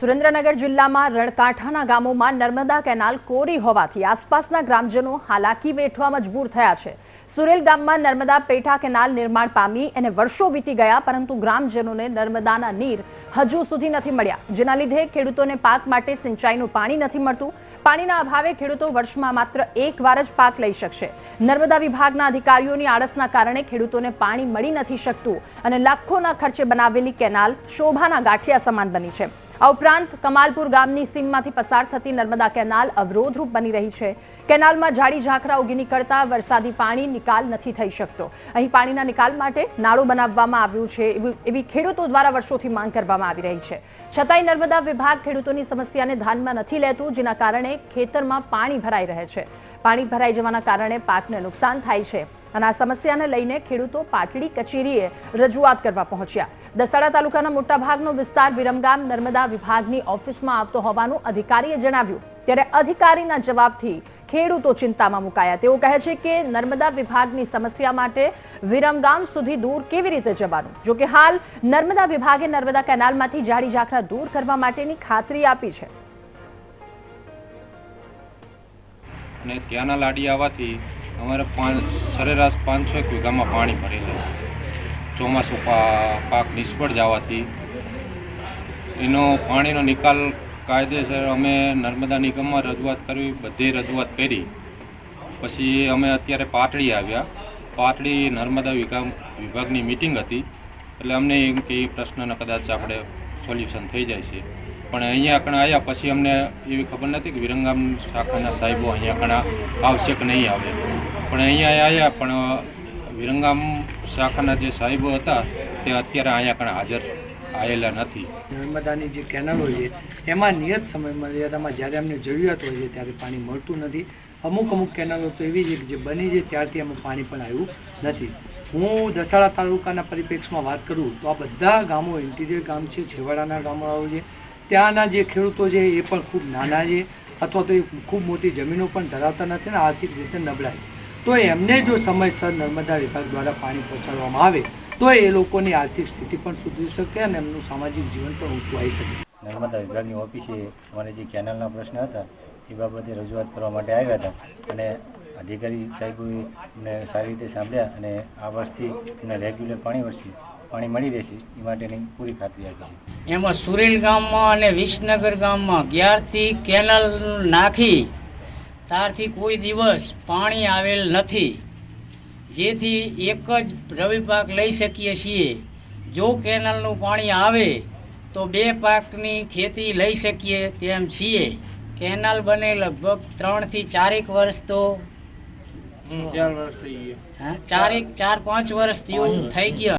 સુરેન્દ્રનગર જિલ્લામાં રણકાંઠાના ગામોમાં નર્મદા કેનાલ કોરી હોવાથી આસપાસના ગ્રામજનો હાલાકી વેઠવા મજબૂર થયા છે. સુરેલ ગામમાં નર્મદા પેટા કેનાલ નિર્માણ પામી અને વર્ષો વીતી ગયા, પરંતુ ગ્રામજનોને નર્મદાના નીર હજુ સુધી નથી મળ્યા, જેના લીધે ખેડૂતોને પાક માટે સિંચાઈનું પાણી નથી મળતું. પાણીના અભાવે ખેડૂતો વર્ષમાં માત્ર એક વાર જ પાક લઈ શકશે. નર્મદા વિભાગના અધિકારીઓની આળસના કારણે ખેડૂતોને પાણી મળી નથી શકતું અને લાખોના ખર્ચે બનાવેલી કેનાલ શોભાના ગાંઠિયા સમાન બની છે. આ ઉપરાંત કમાલપુર ગામની સીમમાંથી પસાર થતી નર્મદા કેનાલ અવરોધરૂપ બની રહી છે. કેનાલમાં જાડી ઝાખરા ઉગી નીકળતા વરસાદી પાણી નિકાલ નથી થઈ શકતો. અહીં પાણીના નિકાલ માટે નાળું બનાવવામાં આવ્યું છે. એવી- ખેડૂતો દ્વારા વર્ષોથી માંગ કરવામાં આવી રહી છે. છતાંય નર્મદા વિભાગ ખેડૂતોની સમસ્યાને ધ્યાનમાં નથી લેતું, જેના કારણે ખેતરમાં પાણી ભરાઈ રહે છે. પાણી ભરાઈ જવાના કારણે પાકને નુકસાન થાય છે. અને આ સમસ્યાને લઈને ખેડૂતો પાટડી કચેરીએ રજૂઆત કરવા પહોંચ્યા. દસાડા તાલુકાના મોટાભાગનો વિસ્તાર વિરમગામ નર્મદા વિભાગની ઓફિસમાં આવતો હોવાનું અધિકારીએ જણાવ્યું. ત્યારે અધિકારીના જવાબથી ખેડૂતો ચિંતામાં મુકાયા. તેઓ કહે છે કે નર્મદા વિભાગની સમસ્યા માટે વિરમગામ સુધી દૂર કેવી રીતે જવાનું? જો કે હાલ નર્મદા વિભાગે નર્મદા કેનાલમાંથી જાડી ઝાખરા દૂર કરવા માટેની ખાતરી આપી છે. ત્યાંના લાડી આવવાથી અમારે સરેરાશ પાંચસો એક વીઘામાં પાણી ભરેલું ચોમાસું પાક નિષ્ફળ જવાથી. એનો પાણીનો નિકાલ કાયદેસર અમે નર્મદા નિગમમાં રજૂઆત કરવી, બધી રજૂઆત કરી. પછી અમે અત્યારે પાટડી આવ્યા. પાટડી નર્મદા વિભાગ વિભાગની મિટિંગ હતી. એટલે અમને એમ કે એ પ્રશ્નનો કદાચ આપણે સોલ્યુશન થઈ જાય છે. પણ અહીંયા આગળ આવ્યા પછી અમને એવી ખબર નથી કે વિરંગામ શાખાના સાહેબો અહીંયા આગળ આવશે કે નહીં આવે. પણ અહીંયા આવ્યા પણ વિરંગામ શાખાના જે સાહેબો હતા, તે અત્યારે અહીંયા આગળ હાજર આવેલા નથી. નર્મદાની જે કેનાલો છે, એમાં નિયત સમય મર્યાદામાં જ્યારે અમને જરૂરિયાત હોય છે ત્યારે પાણી મળતું નથી. અમુક અમુક કેનાલો તો એવી છે કે જે બની છે ત્યારથી અમે પાણી પણ આવ્યું નથી. હું દસાડા તાલુકાના પરિપ્રેક્ષમાં વાત કરું તો આ બધા ગામો, ઇન્ટિરિયર ગામ છે, છેવાડાના ગામડાઓ છે ત્યાંના જે ખેડૂતો છે એ પણ ખૂબ નાના છે, અથવા તો ખૂબ મોટી જમીનો પણ ધરાવતા નથી ને આર્થિક રીતે નબળા છે તો એમને જો સમયસર નર્મદા વિભાગ દ્વારા પાણી પહોંચાડવામાં આવે, તો એ લોકોની આર્થિક સ્થિતિ પણ સુધરી શકે અને એમનું સામાજિક જીવન પણ ઊંચું આવી શકે. નર્મદા વિભાગની ઓફિસે અમારે જે કેનાલના પ્રશ્ન હતા, એ બાબતે રજૂઆત કરવા માટે આવ્યા હતા. અને અધિકારી સાહેબોએ સારી રીતે સાંભળ્યા અને આ વર્ષથી રેગ્યુલર પાણી વર્ષથી પાણી મળી રહેશે એ માટેની પૂરી ખાતરી આપી એમાં સુરેલ ગામમાં અને વિસનગર ગામમાં અગિયારથી કેનલ નાખી ત્યારથી કોઈ દિવસ પાણી આવેલ નથી. જેથી એક જ રવિ પાક લઈ શકીએ છીએ. જો કેનલનું પાણી આવે તો બે પાકની ખેતી લઈ શકીએ તેમ છીએ. કેનાલ બને લગભગ ત્રણથી ચારેક વર્ષ તો ચાર વર્ષ થઈ ગયા. હા, ચારેક ચાર પાંચ વર્ષ જેવું થઈ ગયા.